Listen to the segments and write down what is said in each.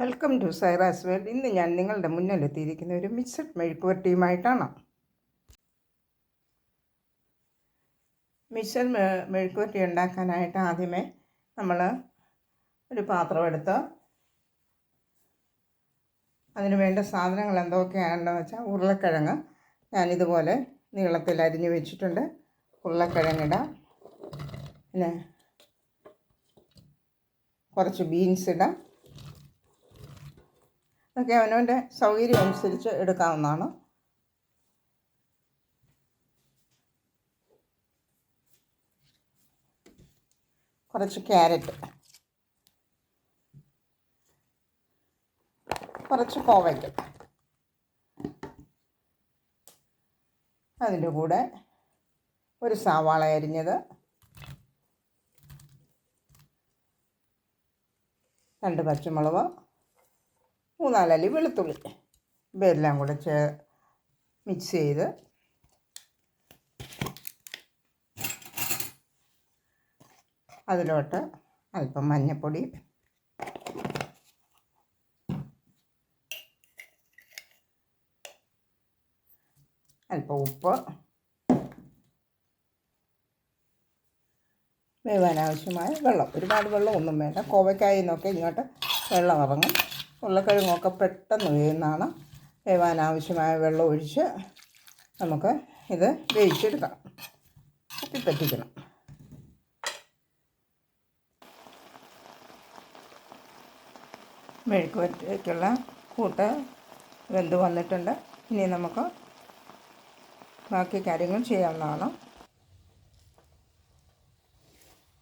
Welcome to സൈറാസ് world ഇന്ന് ഞാൻ നിങ്ങളുടെ മുന്നിലെത്തിയിരിക്കുന്ന ഒരു മിക്സഡ് മെഴുക്കുവരട്ടിയുമായിട്ടാണ് മിക്സഡ് മിൽക്ക് മെഴുക്കുവരട്ടി ഉണ്ടാക്കാനായിട്ട് ആദ്യമേ നമ്മൾ ഒരു പാത്രം എടുത്ത് അതിന് വേണ്ട സാധനങ്ങൾ എന്തൊക്കെയാണെന്ന് വെച്ചാൽ ഉരുളക്കിഴങ്ങ്. ഞാനിതുപോലെ നീളത്തിൽ അരിഞ്ഞു വെച്ചിട്ടുണ്ട്. ഉരുളക്കിഴങ്ങിടാം പിന്നെ കുറച്ച് ബീൻസ് ഇടാം. അതൊക്കെ അവനവന്റെ സൗകര്യം അനുസരിച്ച് എടുക്കാവുന്നതാണ്. കുറച്ച് ക്യാരറ്റ്. കുറച്ച് കോവയ്ക്ക്. അതിന്റെ കൂടെ ഒരു സവാള അരിഞ്ഞത്. രണ്ട് പച്ചമുളക്. മൂന്നാലല്ലി വെളുത്തുള്ളി. ഇവയെല്ലാം കൂടെ ചേ മിക്സ് ചെയ്ത് അതിലോട്ട് അല്പം മഞ്ഞൾപ്പൊടി അല്പം ഉപ്പ്. വേവാനാവശ്യമായ വെള്ളം. ഒരുപാട് വെള്ളം ഒന്നും വേണ്ട. കോവയ്ക്കായി നിന്നൊക്കെ ഇങ്ങോട്ട് വെള്ളം ഇറങ്ങും. ഉരുളക്കിഴങ്ങൊക്കെ പെട്ടെന്ന് വേവുന്നതാണ് വേവാൻ ആവശ്യമായ വെള്ളം ഒഴിച്ച് നമുക്ക് ഇത് വേവിച്ചെടുക്കാം. കുത്തിപ്പറ്റിക്കണം മെഴുക്ക് വരട്ടിലേക്കുള്ള കൂട്ട് വെന്ത് വന്നിട്ടുണ്ട്. ഇനി നമുക്ക് ബാക്കി കാര്യങ്ങൾ ചെയ്യാവുന്നതാണ്.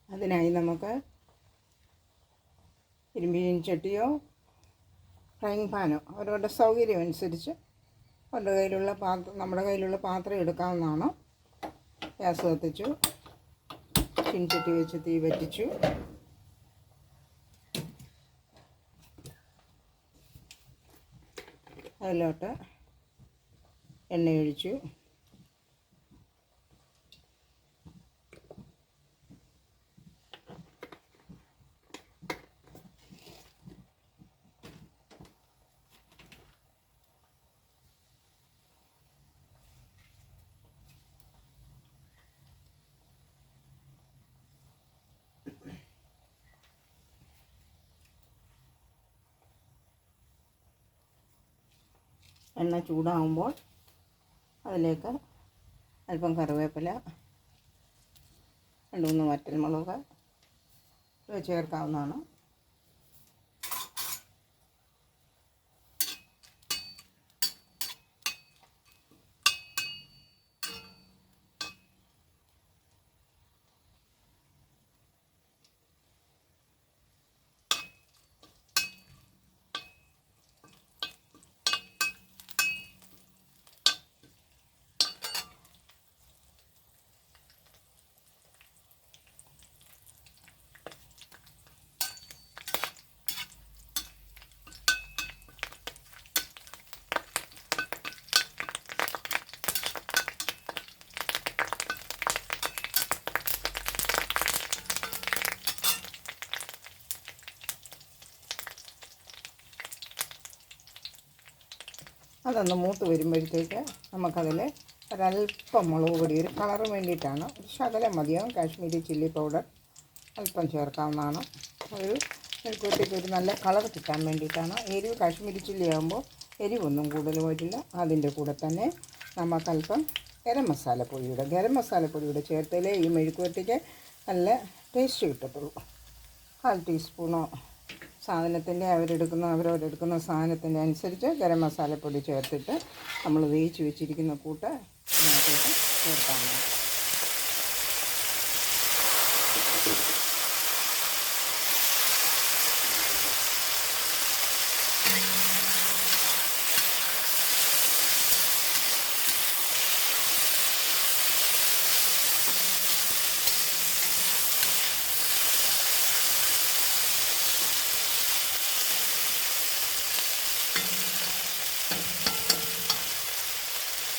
അതിനായി നമുക്ക് ഇരുമ്പിൻ ചട്ടിയോ ഫ്രൈങ് പാനോ അവരവരുടെ സൗകര്യം അനുസരിച്ച് അവരുടെ കയ്യിലുള്ള പാത്രം നമ്മുടെ കയ്യിലുള്ള പാത്രം എടുക്കാവുന്നതാണ്. ഗ്യാസ് കത്തിച്ചു. ചിൻചട്ടി വെച്ച് തീ പറ്റിച്ചു. അതിലോട്ട് എണ്ണ എണ്ണ ചൂടാകുമ്പോൾ അതിലേക്ക് അല്പം കറിവേപ്പില രണ്ട് മൂന്ന് വറ്റൽമുളക് ചേർക്കാവുന്നതാണ്. അതൊന്ന് മൂത്ത് വരുമ്പോഴത്തേക്ക് നമുക്കതിൽ ഒരല്പം മുളക് പൊടി ഒരു കളറ് വേണ്ടിയിട്ടാണ്. ഒരു ശകലം മതിയാവും കാശ്മീരി ചില്ലി പൗഡർ അല്പം ചേർക്കാവുന്നതാണ്. ഒരു മെഴുക്കുവരട്ടിക്ക് ഒരു നല്ല കളർ കിട്ടാൻ വേണ്ടിയിട്ടാണ്. എരിവ് കാശ്മീരി ചില്ലി ആകുമ്പോൾ എരിവൊന്നും കൂടുതൽ പോയിട്ടില്ല. അതിന്റെ കൂടെ തന്നെ നമുക്കല്പം ഗരം മസാലപ്പൊടിയുടെ ഗരം മസാലപ്പൊടിയുടെ ചേർത്തലേ ഈ മെഴുക്കുവരട്ടിക്ക് നല്ല ടേസ്റ്റ് കിട്ടത്തുള്ളൂ. കാൽ ടീസ്പൂണോ സാധനത്തിന്റെ അവരെടുക്കുന്ന അവരവരെടുക്കുന്ന സാധനത്തിന്റെ അനുസരിച്ച് ഗരം മസാലപ്പൊടി ചേർത്തിട്ട് നമ്മൾ വേവിച്ച് വെച്ചിരിക്കുന്ന കൂട്ട് ചേർത്താൽ ചേർക്കാവുന്നതാണ്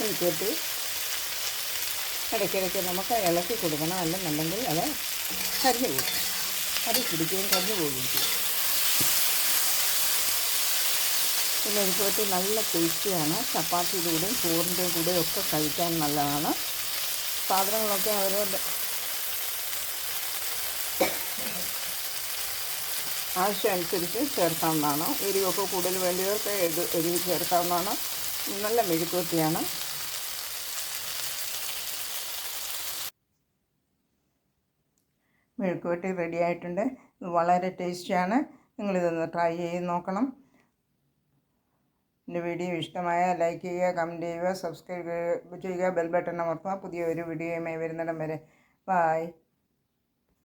മെഴുക്കുവരട്ടി ഇടയ്ക്കിടയ്ക്ക് നമുക്ക് ഇളക്കി കൊടുക്കണം അല്ലെന്നുണ്ടെങ്കിൽ അത് കരിഞ്ഞു പോകും. അത് പിടിക്കുകയും കരിഞ്ഞു പോവുകയും ചെയ്യും എനിക്ക് മെഴുക്കുവരട്ടി നല്ല ടേസ്റ്റിയാണ്. ചപ്പാത്തിയുടെ കൂടെയും ചോറിന്റെ കൂടെയും ഒക്കെ കഴിക്കാൻ നല്ലതാണ്. സാധനങ്ങളൊക്കെ അവരവരുടെ ആവശ്യമനുസരിച്ച് ചേർക്കാവുന്നതാണ്. എരിവൊക്കെ കൂടുതൽ വേണ്ടിയവർക്ക് എരി എരിവ് ചേർക്കാവുന്നതാണ്. നല്ല മെഴുക്കുവരട്ടിയാണ്. മെഴുക്കുവരട്ടി റെഡി ആയിട്ടുണ്ട്. വളരെ ടേസ്റ്റിയാണ് നിങ്ങളിതൊന്ന് ട്രൈ ചെയ്ത് നോക്കണം. എന്റെ വീഡിയോ ഇഷ്ടമായ ലൈക്ക് ചെയ്യുക കമന്റ് ചെയ്യുക സബ്സ്ക്രൈബ് ചെയ്യുക ബെൽ ബട്ടൺ അമർത്തുക. പുതിയ ഒരു വീഡിയോയുമായി വരുന്നിടം വരെ. ബായ്